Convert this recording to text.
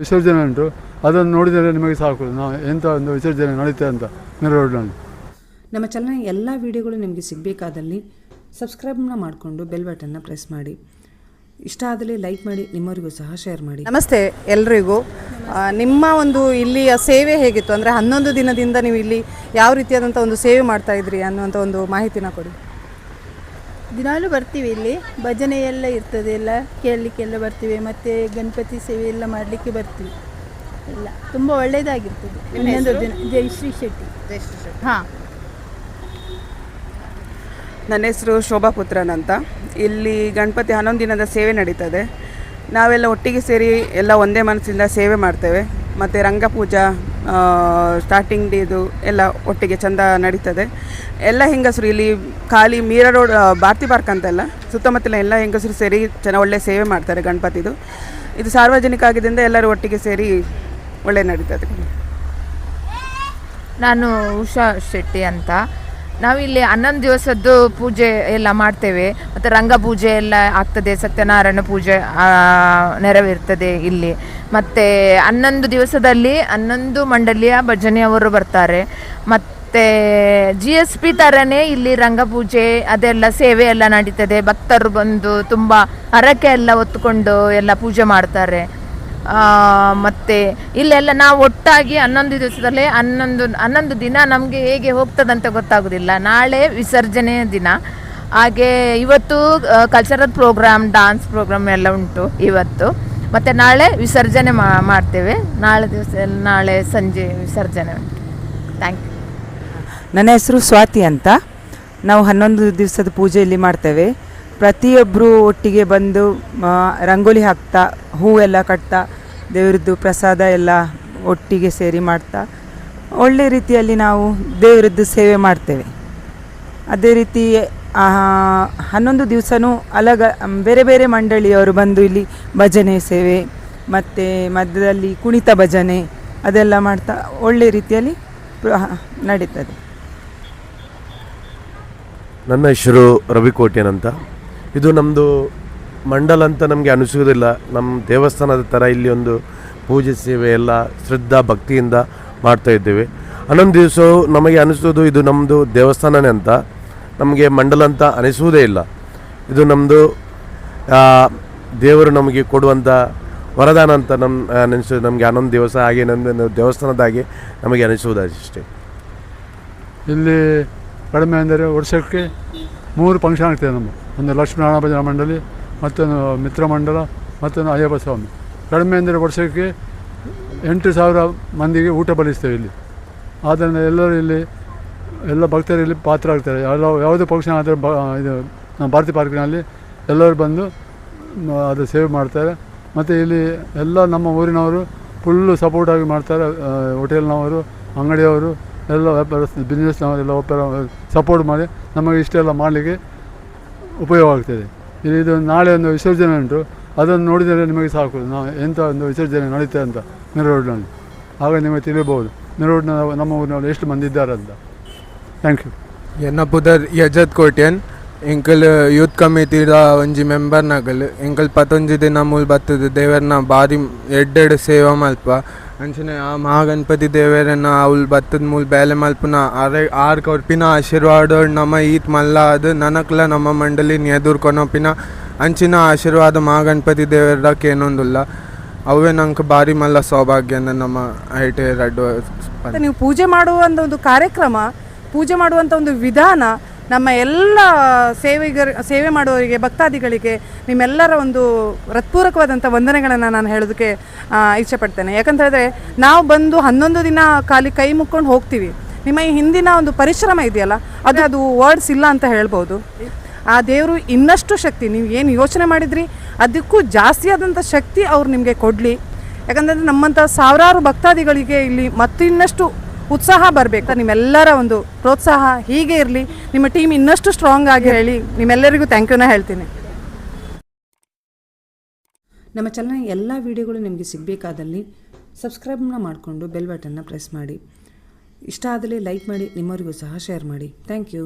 ವಿಸರ್ಜನೆ ಉಂಟು ಅದನ್ನು ನೋಡಿದರೆ ನಿಮಗೆ ಸಾಕು. ನಾವು ಎಂಥ ಒಂದು ವಿಸರ್ಜನೆ ನಡೀತದೆ ಅಂತ ರೋಡ್ನಲ್ಲಿ ನಮ್ಮ ಚಾನಲ್ನ ಎಲ್ಲ ವಿಡಿಯೋಗಳು ನಿಮಗೆ ಸಿಗಬೇಕಾದಲ್ಲಿ ಸಬ್ಸ್ಕ್ರೈಬ್ನ ಮಾಡಿಕೊಂಡು ಬೆಲ್ ಬಟನ್ನ ಪ್ರೆಸ್ ಮಾಡಿ. ಇಷ್ಟ ಆದಲ್ಲಿ ಲೈಕ್ ಮಾಡಿ ನಿಮ್ಮವರಿಗೂ ಸಹ ಶೇರ್ ಮಾಡಿ. ನಮಸ್ತೆ ಎಲ್ರಿಗೂ. ನಿಮ್ಮ ಒಂದು ಇಲ್ಲಿಯ ಸೇವೆ ಹೇಗಿತ್ತು? ಅಂದರೆ ಹನ್ನೊಂದು ದಿನದಿಂದ ನೀವು ಇಲ್ಲಿ ಯಾವ ರೀತಿಯಾದಂಥ ಒಂದು ಸೇವೆ ಮಾಡ್ತಾ ಇದ್ರಿ ಅನ್ನುವಂಥ ಒಂದು ಮಾಹಿತಿನ ಕೊಡಿ. ದಿನಾಲೂ ಬರ್ತೀವಿ ಇಲ್ಲಿ. ಭಜನೆ ಎಲ್ಲ ಇರ್ತದೆ ಎಲ್ಲ ಕೇಳಲಿಕ್ಕೆಲ್ಲ ಬರ್ತೀವಿ. ಮತ್ತು ಗಣಪತಿ ಸೇವೆ ಎಲ್ಲ ಮಾಡಲಿಕ್ಕೆ ಬರ್ತೀವಿ. ಎಲ್ಲ ತುಂಬ ಒಳ್ಳೆಯದಾಗಿರ್ತದೆ ಇನ್ನೊಂದು ದಿನ. ಜಯಶ್ರೀ ಶೆಟ್ಟಿ. ಹಾಂ. ನನ್ನ ಹೆಸರು ಶೋಭಾ ಪುತ್ರನ್ ಅಂತ. ಇಲ್ಲಿ ಗಣಪತಿ ಹನ್ನೊಂದು ದಿನದ ಸೇವೆ ನಡೀತದೆ. ನಾವೆಲ್ಲ ಒಟ್ಟಿಗೆ ಸೇರಿ ಎಲ್ಲ ಒಂದೇ ಮನಸ್ಸಿಂದ ಸೇವೆ ಮಾಡ್ತೇವೆ. ಮತ್ತು ರಂಗಪೂಜಾ ಸ್ಟಾರ್ಟಿಂಗ್ ಡೇದು ಎಲ್ಲ ಒಟ್ಟಿಗೆ ಚಂದ ನಡೀತದೆ. ಎಲ್ಲ ಹೆಂಗಸರು ಇಲ್ಲಿ ಖಾಲಿ ಮೀರಾ ರೋಡ್ ಭಾರತಿ ಪಾರ್ಕ್ ಅಂತೆಲ್ಲ ಸುತ್ತಮುತ್ತಲ ಎಲ್ಲ ಹೆಂಗಸರು ಸೇರಿ ಚೆನ್ನ ಒಳ್ಳೆ ಸೇವೆ ಮಾಡ್ತಾರೆ ಗಣಪತಿದು. ಇದು ಸಾರ್ವಜನಿಕ ಆಗಿದ್ದರಿಂದ ಎಲ್ಲರೂ ಒಟ್ಟಿಗೆ ಸೇರಿ ಒಳ್ಳೆ ನಡೀತದೆ. ನಾನು ಉಷಾ ಶೆಟ್ಟಿ ಅಂತ. ನಾವಿಲ್ಲಿ ಹನ್ನೊಂದು ದಿವಸದ್ದು ಪೂಜೆ ಎಲ್ಲ ಮಾಡ್ತೇವೆ. ಮತ್ತು ರಂಗಪೂಜೆ ಎಲ್ಲ ಆಗ್ತದೆ, ಸತ್ಯನಾರಾಯಣ ಪೂಜೆ ನೆರವಿರ್ತದೆ ಇಲ್ಲಿ. ಮತ್ತು ಹನ್ನೊಂದು ದಿವಸದಲ್ಲಿ, ಹನ್ನೊಂದು ಮಂಡಳಿಯ ಭಜನೆಯವರು ಬರ್ತಾರೆ. ಮತ್ತು ಜಿ ಎಸ್ ಪಿ ಥರನೇ ಇಲ್ಲಿ ರಂಗಪೂಜೆ ಅದೆಲ್ಲ ಸೇವೆ ಎಲ್ಲ ನಡೀತದೆ. ಭಕ್ತರು ಬಂದು ತುಂಬ ಹರಕೆ ಎಲ್ಲ ಒತ್ತುಕೊಂಡು ಎಲ್ಲ ಪೂಜೆ ಮಾಡ್ತಾರೆ. ಮತ್ತೆ ಇಲ್ಲೆಲ್ಲ ನಾವು ಒಟ್ಟಾಗಿ ಹನ್ನೊಂದು ದಿವಸದಲ್ಲಿ ಹನ್ನೊಂದು ಹನ್ನೊಂದು ದಿನ ನಮಗೆ ಹೇಗೆ ಹೋಗ್ತದಂತ ಗೊತ್ತಾಗೋದಿಲ್ಲ. ನಾಳೆ ವಿಸರ್ಜನೆ ದಿನ. ಹಾಗೆ ಇವತ್ತು ಕಲ್ಚರಲ್ ಪ್ರೋಗ್ರಾಮ್ ಡಾನ್ಸ್ ಪ್ರೋಗ್ರಾಮ್ ಎಲ್ಲ ಉಂಟು ಇವತ್ತು. ಮತ್ತು ನಾಳೆ ವಿಸರ್ಜನೆ ಮಾಡ್ತೇವೆ. ನಾಳೆ ದಿವಸ, ನಾಳೆ ಸಂಜೆ ವಿಸರ್ಜನೆ ಉಂಟು. ಥ್ಯಾಂಕ್ ಯು ನನ್ನ ಹೆಸರು ಸ್ವಾತಿ ಅಂತ. ನಾವು ಹನ್ನೊಂದು ದಿವಸದ ಪೂಜೆ ಇಲ್ಲಿ ಮಾಡ್ತೇವೆ. ಪ್ರತಿಯೊಬ್ಬರು ಒಟ್ಟಿಗೆ ಬಂದು ರಂಗೋಲಿ ಹಾಕ್ತಾ, ಹೂವೆಲ್ಲ ಕಟ್ತಾ, ದೇವರದ್ದು ಪ್ರಸಾದ ಎಲ್ಲ ಒಟ್ಟಿಗೆ ಸೇರಿ ಮಾಡ್ತಾ, ಒಳ್ಳೆ ರೀತಿಯಲ್ಲಿ ನಾವು ದೇವರದ್ದು ಸೇವೆ ಮಾಡ್ತೇವೆ. ಅದೇ ರೀತಿ ಹನ್ನೊಂದು ದಿವಸನೂ ಅಲಗ, ಬೇರೆ ಬೇರೆ ಮಂಡಳಿಯವರು ಬಂದು ಇಲ್ಲಿ ಭಜನೆ ಸೇವೆ, ಮತ್ತು ಮಧ್ಯದಲ್ಲಿ ಕುಣಿತ ಭಜನೆ ಅದೆಲ್ಲ ಮಾಡ್ತಾ ಒಳ್ಳೆ ರೀತಿಯಲ್ಲಿ ನಡೀತದೆ. ನನ್ನ ಹೆಸರು ರವಿಕೋಟ್ಯನ್ ಅಂತ ಇದು ನಮ್ಮದು ಮಂಡಲ ಅಂತ ನಮಗೆ ಅನಿಸುವುದಿಲ್ಲ. ನಮ್ಮ ದೇವಸ್ಥಾನದ ಥರ ಇಲ್ಲಿ ಒಂದು ಪೂಜೆ ಸೇವೆ ಎಲ್ಲ ಶ್ರದ್ಧಾ ಭಕ್ತಿಯಿಂದ ಮಾಡ್ತಾ ಇದ್ದೇವೆ. ಹನ್ನೊಂದು ದಿವಸ ನಮಗೆ ಅನಿಸೋದು ಇದು ನಮ್ಮದು ದೇವಸ್ಥಾನನೇ ಅಂತ. ನಮಗೆ ಮಂಡಲ ಅಂತ ಅನಿಸುವುದೇ ಇಲ್ಲ. ಇದು ನಮ್ಮದು ದೇವರು ನಮಗೆ ಕೊಡುವಂಥ ವರದಾನ ಅಂತ ನಮ್ಮ ಅನಿಸೋದು ನಮಗೆ ಹನ್ನೊಂದು ದಿವಸ ಹಾಗೆ ನಮ್ಮ ದೇವಸ್ಥಾನದ ನಮಗೆ ಅನಿಸುವುದು ಅಷ್ಟೇ ಇಲ್ಲಿ ಕಡಿಮೆ ಅಂದರೆ ವರ್ಷಕ್ಕೆ ಮೂರು ಫಂಕ್ಷನ್ ಆಗ್ತದೆ ನಮ್ಮ ಒಂದು ಲಕ್ಷ್ಮೀನಾರಾಯಣ ಭಜನಾ ಮಂಡಳಿ, ಮತ್ತೊಂದು ಮಿತ್ರ ಮಂಡಲ, ಮತ್ತೊಂದು ಅಯ್ಯಪ್ಪ ಸ್ವಾಮಿ. ಕಡಿಮೆ ಅಂದರೆ ವರ್ಷಕ್ಕೆ ಎಂಟು ಸಾವಿರ ಮಂದಿಗೆ ಊಟ ಬಳಸ್ತೇವೆ ಇಲ್ಲಿ. ಆದ್ದರಿಂದ ಎಲ್ಲರೂ ಇಲ್ಲಿ, ಎಲ್ಲ ಭಕ್ತರು ಇಲ್ಲಿ ಪಾತ್ರ ಆಗ್ತಾರೆ. ಎಲ್ಲ ಯಾವುದೇ ಫಂಕ್ಷನ್ ಆದರೆ ಇದು, ನಮ್ಮ ಭಾರತಿ ಪಾರ್ಕಿನಲ್ಲಿ ಎಲ್ಲರೂ ಬಂದು ಅದು ಸೇವೆ ಮಾಡ್ತಾರೆ. ಮತ್ತು ಇಲ್ಲಿ ಎಲ್ಲ ನಮ್ಮ ಊರಿನವರು ಫುಲ್ಲು ಸಪೋರ್ಟಾಗಿ ಮಾಡ್ತಾರೆ. ಹೋಟೆಲ್ನವರು, ಅಂಗಡಿಯವರು, ಎಲ್ಲ ವ್ಯಾಪಾರ ಬಿಸ್ನೆಸ್ನವರು ಎಲ್ಲ ವ್ಯಾಪಾರ ಸಪೋರ್ಟ್ ಮಾಡಿ ನಮಗೆ ಇಷ್ಟೆಲ್ಲ ಮಾಡಲಿಕ್ಕೆ ಉಪಯೋಗ ಆಗ್ತದೆ ಇಲ್ಲಿ ಇದು ನಾಳೆ ಒಂದು ವಿಸರ್ಜನೆ ಉಂಟು. ಅದನ್ನು ನೋಡಿದರೆ ನಿಮಗೆ ಸಾಕು. ನಾವು ಎಂಥ ಒಂದು ವಿಸರ್ಜನೆ ನಡೀತದೆ ಅಂತ ನೆರೋಡ್ನಲ್ಲಿ ಆಗ ನಿಮಗೆ ತಿಳಿಬೋದು ನೆರೋಡ್ನ ನಮ್ಮ ಊರಿನಲ್ಲಿ ಎಷ್ಟು ಮಂದಿ ಇದ್ದಾರೆ ಅಂತ. Thank you. ಎನ್ನ ಪುದರ್ ಯಜತ್ ಕೋಟ್ಯನ್, ಎಂಕಲ್ ಯೂತ್ ಕಮಿಟಿದ ಒಂಜಿ ಮೆಂಬರ್ನಾಗಲ್ ಎಂಕಲ್ ಪತ್ತೊಂಜಿ ದಿನ ಮೂಲ್ ಬತ್ತದ ದೇವರನ್ನ ಬಾರಿ ಎಡ್ಡೆಡ್ ಸೇವಾ ಮಲ್ಪ ಅಂಚನೆ ಆ ಮಹಾಗಣಪತಿ ದೇವರನ್ನ ಅವ್ಲ್ ಬತ್ತದ ಮೂಲ ಬೇಲೆ ಮಲ್ಪನ ಅರೆ ಆರ್ ಕೊರ್ಪಿನ ಆಶೀರ್ವಾದ ನಮ್ಮ ಈತ್ ಮಲ್ಲ ಅದು ನನಕ್ಲ ನಮ್ಮ ಮಂಡಲಿನ ಎದುರು ಕೊನೊಪಿನ ಅಂಚಿನ ಆಶೀರ್ವಾದ ಮಹಾಗಣಪತಿ ದೇವರಕ್ಕೆ ಕೇನೊಂದುಲ್ಲ ಅವೇ ನಂಗೆ ಬಾರಿ ಮಲ್ಲ ಸೌಭಾಗ್ಯ ನಮ್ಮ ಐಟೆ ರಡ್ಡು ನೀವು ಪೂಜೆ ಮಾಡುವಂಥ ಒಂದು ಕಾರ್ಯಕ್ರಮ, ಪೂಜೆ ಮಾಡುವಂಥ ಒಂದು ವಿಧಾನ ನಮ್ಮ ಎಲ್ಲ ಸೇವೆಗರ್, ಸೇವೆ ಮಾಡುವವರಿಗೆ, ಭಕ್ತಾದಿಗಳಿಗೆ ನಿಮ್ಮೆಲ್ಲರ ಒಂದು ಹೃತ್ಪೂರ್ವಕವಾದಂಥ ವಂದನೆಗಳನ್ನು ನಾನು ಹೇಳೋದಕ್ಕೆ ಇಚ್ಛೆಪಡ್ತೇನೆ. ಯಾಕಂತ ಹೇಳಿದ್ರೆ ನಾವು ಬಂದು ಹನ್ನೊಂದು ದಿನ ಖಾಲಿ ಕೈ ಮುಕ್ಕೊಂಡು ಹೋಗ್ತೀವಿ. ನಿಮ್ಮ ಈ ಹಿಂದಿನ ಒಂದು ಪರಿಶ್ರಮ ಇದೆಯಲ್ಲ, ಅದು ಅದು ವರ್ಡ್ಸ್ ಇಲ್ಲ ಅಂತ ಹೇಳ್ಬೋದು. ಆ ದೇವರು ಇನ್ನಷ್ಟು ಶಕ್ತಿ, ನೀವು ಏನು ಯೋಚನೆ ಮಾಡಿದ್ರಿ? ಅದಕ್ಕೂ ಜಾಸ್ತಿ ಆದಂಥ ಶಕ್ತಿ ಅವ್ರು ನಿಮಗೆ ಕೊಡಲಿ. ಯಾಕಂತಂದರೆ ನಮ್ಮಂಥ ಸಾವಿರಾರು ಭಕ್ತಾದಿಗಳಿಗೆ ಇಲ್ಲಿ ಮತ್ತು ಇನ್ನಷ್ಟು ಉತ್ಸಾಹ ಬರಬೇಕು. ನಿಮ್ಮೆಲ್ಲರ ಒಂದು ಪ್ರೋತ್ಸಾಹ ಹೀಗೆ ಇರಲಿ. ನಿಮ್ಮ ಟೀಮ್ ಇನ್ನಷ್ಟು ಸ್ಟ್ರಾಂಗ್ ಆಗಿ ಹೇಳಿ ನಿಮ್ಮೆಲ್ಲರಿಗೂ ಥ್ಯಾಂಕ್ ಯುನ ಹೇಳ್ತೀನಿ. ನಮ್ಮ ಚಾನಲ್ನ ಎಲ್ಲ ವಿಡಿಯೋಗಳು ನಿಮಗೆ ಸಿಗಬೇಕಾದಲ್ಲಿ ಸಬ್ಸ್ಕ್ರೈಬ್ನ ಮಾಡಿಕೊಂಡು ಬೆಲ್ ಬಟನ್ನ ಪ್ರೆಸ್ ಮಾಡಿ. ಇಷ್ಟ ಆದಲ್ಲಿ ಲೈಕ್ ಮಾಡಿ, ನಿಮ್ಮವರಿಗೂ ಸಹ ಶೇರ್ ಮಾಡಿ. Thank you